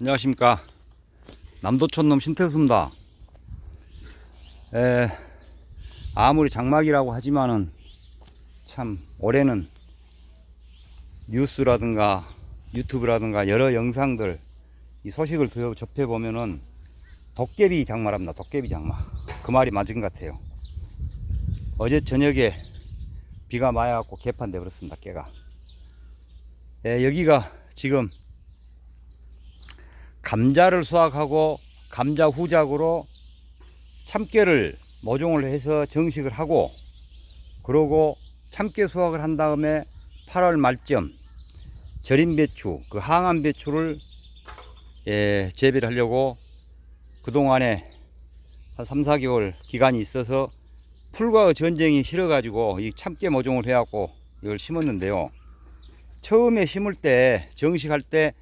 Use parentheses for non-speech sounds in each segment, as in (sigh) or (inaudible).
안녕하십니까. 남도촌놈 신태수입니다. 에, 아무리 장막이라고 하지만은 참 올해는 뉴스라든가 유튜브라든가 여러 영상들 이 소식을 들- 접해 보면은 도깨비 장마랍니다. 도깨비 장마. 그 말이 맞은 것 같아요. 어제 저녁에 비가 많이 왔고 개판돼 버렸습니다 깨가. 예, 여기가 지금 감자를 수확하고 감자 후작으로 참깨를 모종을 해서 정식을 하고 그러고 참깨 수확을 한 다음에 8월 말쯤 절임 배추 그 항암 배추를 예, 재배를 하려고 그동안에 한 3, 4개월 기간이 있어서 풀과 전쟁이 싫어가지고 이 참깨 모종을 해갖고 이걸 심었는데요. 처음에 심을 때 정식할 때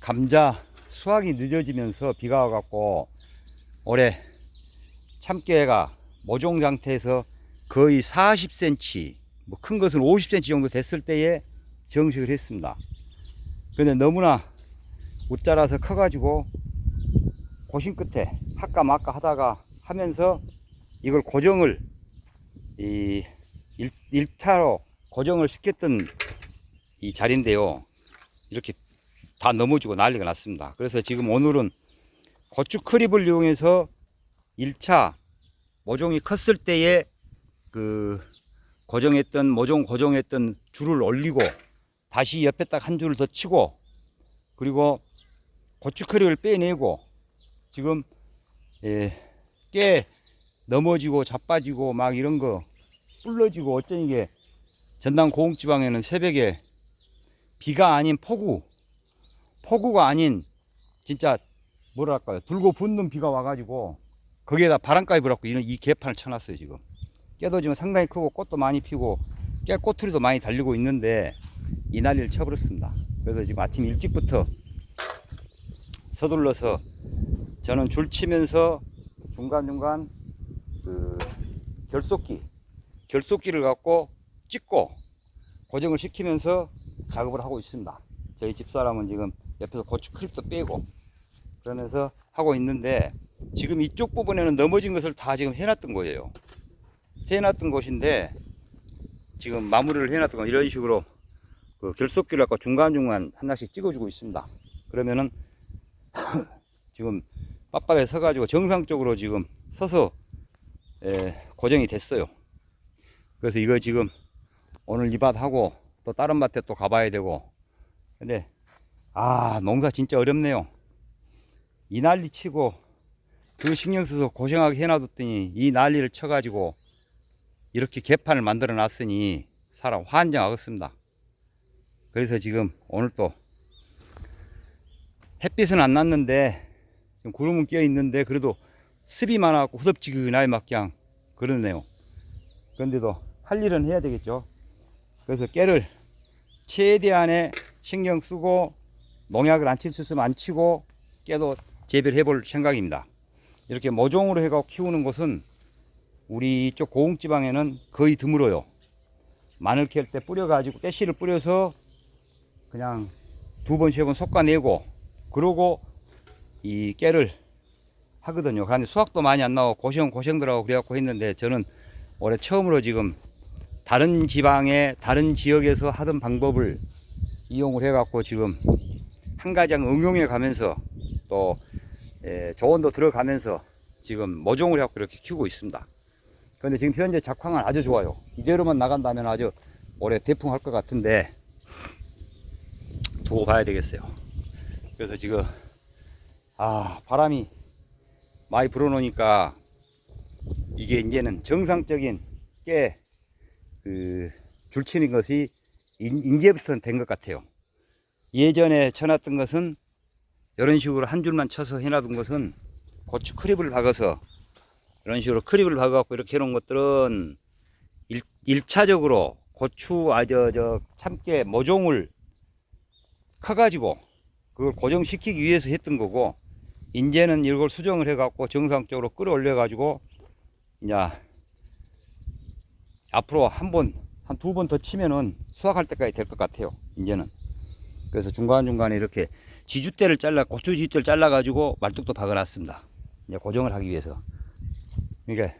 감자 수확이 늦어지면서 비가 와갖고 올해 참깨가 모종 상태에서 거의 40cm, 뭐 큰 것은 50cm 정도 됐을 때에 정식을 했습니다. 근데 너무나 웃자라서 커가지고 고심 끝에 할까 말까 하다가 하면서 이걸 고정을 이 1, 일차로 고정을 시켰던 이 자리인데요. 이렇게 다 넘어지고 난리가 났습니다. 그래서 지금 오늘은 고추 크립을 이용해서 1차 모종이 컸을 때에 그 고정했던 모종 고정했던 줄을 올리고 다시 옆에 딱 한 줄을 더 치고 그리고 고추 크립을 빼내고 지금 예, 깨 넘어지고 자빠지고 막 이런 거 불러지고 어쩐 이게 전남 고흥지방에는 새벽에 비가 아닌 폭우 폭우가 아닌 진짜 뭐랄까요? 들고 붓는 비가 와가지고 거기에다 바람까지 불었고 이런 이 개판을 쳐놨어요 지금. 깨도 지금 상당히 크고 꽃도 많이 피고 깨 꼬투리도 많이 달리고 있는데 이 난리를 쳐버렸습니다. 그래서 지금 아침 일찍부터 서둘러서 저는 줄 치면서 중간중간 그 결속기 결속기를 갖고 찍고 고정을 시키면서 작업을 하고 있습니다. 저희 집사람은 지금 옆에서 고추 크립도 빼고 그러면서 하고 있는데 지금 이쪽 부분에는 넘어진 것을 다 지금 해놨던 거예요. 해놨던 곳인데 지금 마무리를 해놨던 거 이런 식으로 그 결속기를 갖고 중간중간 하나씩 찍어주고 있습니다. 그러면은 (laughs) 지금 빡빡에 서가지고 정상적으로 지금 서서 에, 고정이 됐어요. 그래서 이거 지금 오늘 이 밭 하고 또 다른 밭에 또 가봐야 되고 근데 아 농사 진짜 어렵네요. 이 난리 치고 그 신경 써서 고생하게 해놔뒀더니 이 난리를 쳐가지고 이렇게 개판을 만들어 놨으니 사람 환장하겠습니다. 그래서 지금 오늘 또 햇빛은 안 났는데 지금 구름은 끼어 있는데 그래도 습이 많아갖고 후덥지근하게 막 그냥 그러네요. 그런데도 할 일은 해야 되겠죠. 그래서 깨를 최대한의 신경 쓰고 농약을 안 칠 수 있으면 안 치고 깨도 재배를 해볼 생각입니다. 이렇게 모종으로 해가 키우는 곳은 우리 이쪽 고흥지방에는 거의 드물어요. 마늘 캘 때 뿌려가지고 깨씨를 뿌려서 그냥 두 번, 세 번 솎아내고 그러고 이 깨를 하거든요. 그런데 수확도 많이 안 나오고 고생 고생들하고 그래갖고 했는데 저는 올해 처음으로 지금 다른 지방에 다른 지역에서 하던 방법을 이용을 해갖고 지금 한 가장 응용해 가면서 또 예, 조언도 들어가면서 지금 모종을 해갖고 이렇게 키우고 있습니다. 그런데 지금 현재 작황은 아주 좋아요. 이대로만 나간다면 아주 올해 대풍할 것 같은데 두고 봐야 되겠어요. 그래서 지금 아 바람이 많이 불어놓으니까 이게 이제는 정상적인 깨그 줄치는 것이 인, 인제부터는 된 것 같아요. 예전에 쳐놨던 것은 이런 식으로 한 줄만 쳐서 해놔둔 것은 고추 크립을 박아서 이런 식으로 크립을 박아갖고 이렇게 해놓은 것들은 일, 일차적으로 고추 아저 저 참깨 모종을 커가지고 그걸 고정시키기 위해서 했던 거고 이제는 이걸 수정을 해갖고 정상적으로 끌어올려가지고 이제 앞으로 한 번, 한 두 번 더 치면은 수확할 때까지 될 것 같아요. 이제는. 그래서 중간중간에 이렇게 지주대를 잘라 고추 지주대를 잘라 가지고 말뚝도 박아 놨습니다. 이제 고정을 하기 위해서. 그러니까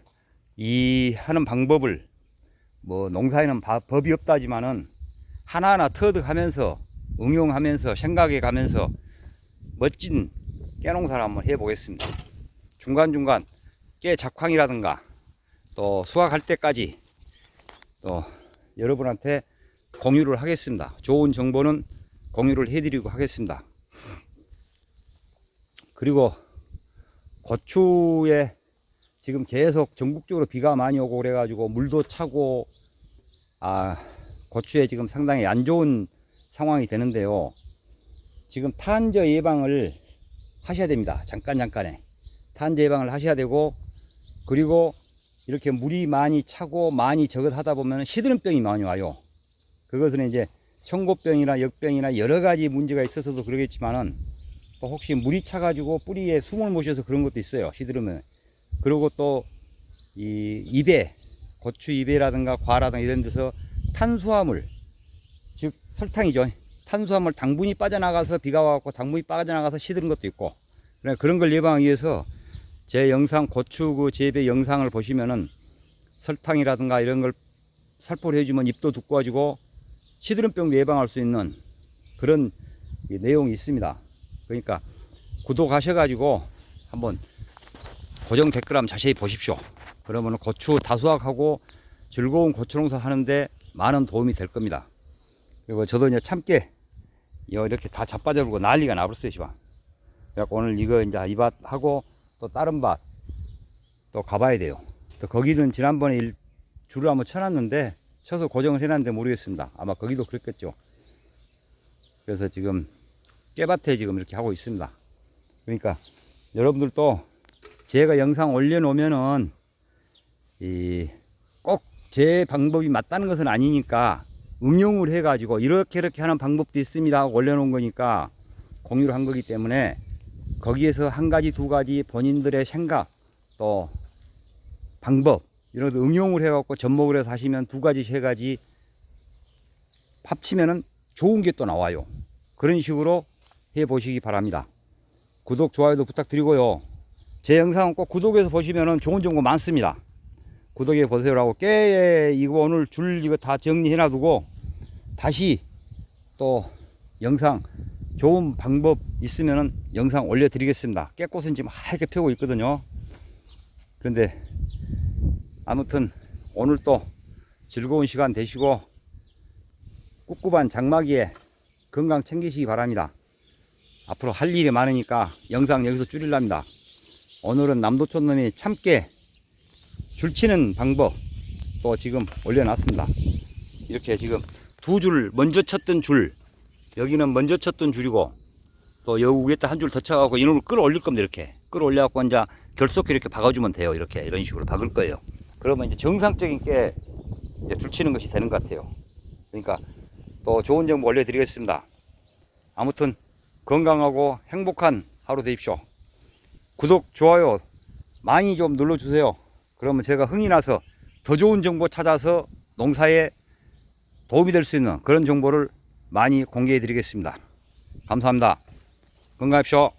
이 하는 방법을 뭐 농사에는 바- 법이 없다지만은 하나하나 터득하면서 응용하면서 생각해 가면서 멋진 깨농사를 한번 해보겠습니다. 중간중간 깨 작황이라든가 또 수확할 때까지 또 여러분한테 공유를 하겠습니다. 좋은 정보는 공유를 해드리고 하겠습니다. 그리고 고추에 지금 계속 전국적으로 비가 많이 오고 그래가지고 물도 차고 아 고추에 지금 상당히 안 좋은 상황이 되는데요. 지금 탄저 예방을 하셔야 됩니다. 잠깐 잠깐에 탄저 예방을 하셔야 되고 그리고 이렇게 물이 많이 차고 많이 저것 하다 보면 시드름병이 많이 와요. 그것은 이제 청고병이나 역병이나 여러 가지 문제가 있어서도 그러겠지만은 또 혹시 물이 차가지고 뿌리에 숨을 못 쉬어서 그런 것도 있어요. 시드름은. 그리고 또 이 입에 고추 입에라든가 과라든가 이런 데서 탄수화물 즉 설탕이죠. 탄수화물 당분이 빠져나가서 비가 와갖고 당분이 빠져나가서 시드는 것도 있고 그런 걸 예방하기 위해서 제 영상 고추 그 재배 영상을 보시면은 설탕이라든가 이런 걸 살포를 해주면 입도 두꺼워지고 시드름병도 예방할 수 있는 그런 이 내용이 있습니다. 그러니까 구독하셔가지고 한번 고정 댓글 한번 자세히 보십시오. 그러면 고추 다수확하고 즐거운 고추 농사 하는데 많은 도움이 될 겁니다. 그리고 저도 이제 참깨 이렇게 다 자빠져버리고 난리가 나버렸어요, 지금. 그래갖고 오늘 이거 이제 이 밭 하고 또 다른 밭 또 가봐야 돼요. 또 거기는 지난번에 일, 줄을 한번 쳐놨는데 쳐서 고정을 해놨는데 모르겠습니다. 아마 거기도 그랬겠죠. 그래서 지금 깨밭에 지금 이렇게 하고 있습니다. 그러니까 여러분들도 제가 영상 올려놓으면은 이 꼭 제 방법이 맞다는 것은 아니니까 응용을 해가지고 이렇게 이렇게 하는 방법도 있습니다 올려놓은 거니까 공유를 한 거기 때문에 거기에서 한 가지 두 가지 본인들의 생각 또 방법 이런 거 응용을 해갖고 접목을 해서 하시면 두 가지 세 가지 합치면은 좋은 게 또 나와요. 그런 식으로 해 보시기 바랍니다. 구독 좋아요도 부탁드리고요. 제 영상은 꼭 구독해서 보시면은 좋은 정보 많습니다. 구독해 보세요라고 깨 이거 오늘 줄 이거 다 정리해 놔두고 다시 또 영상 좋은 방법 있으면은 영상 올려 드리겠습니다. 깨꽃은 지금 하얗게 펴고 있거든요. 그런데 아무튼 오늘 또 즐거운 시간 되시고 꿉꿉한 장마기에 건강 챙기시기 바랍니다 앞으로 할 일이 많으니까 영상 여기서 줄일랍니다 오늘은 남도촌 놈이 참깨 줄치는 방법 또 지금 올려놨습니다. 이렇게 지금 두 줄 먼저 쳤던 줄 여기는 먼저 쳤던 줄이고 또 여기 위에다 한 줄 더 쳐갖고 이놈을 끌어올릴 겁니다. 이렇게 끌어올려갖고 이제 결속해 이렇게 박아주면 돼요. 이렇게 이런 식으로 박을 거예요. 그러면 이제 정상적인 게 이제 줄치는 것이 되는 것 같아요. 그러니까 또 좋은 정보 올려드리겠습니다. 아무튼 건강하고 행복한 하루 되십시오. 구독, 좋아요 많이 좀 눌러주세요. 그러면 제가 흥이 나서 더 좋은 정보 찾아서 농사에 도움이 될 수 있는 그런 정보를 많이 공개해 드리겠습니다. 감사합니다. 건강하십시오.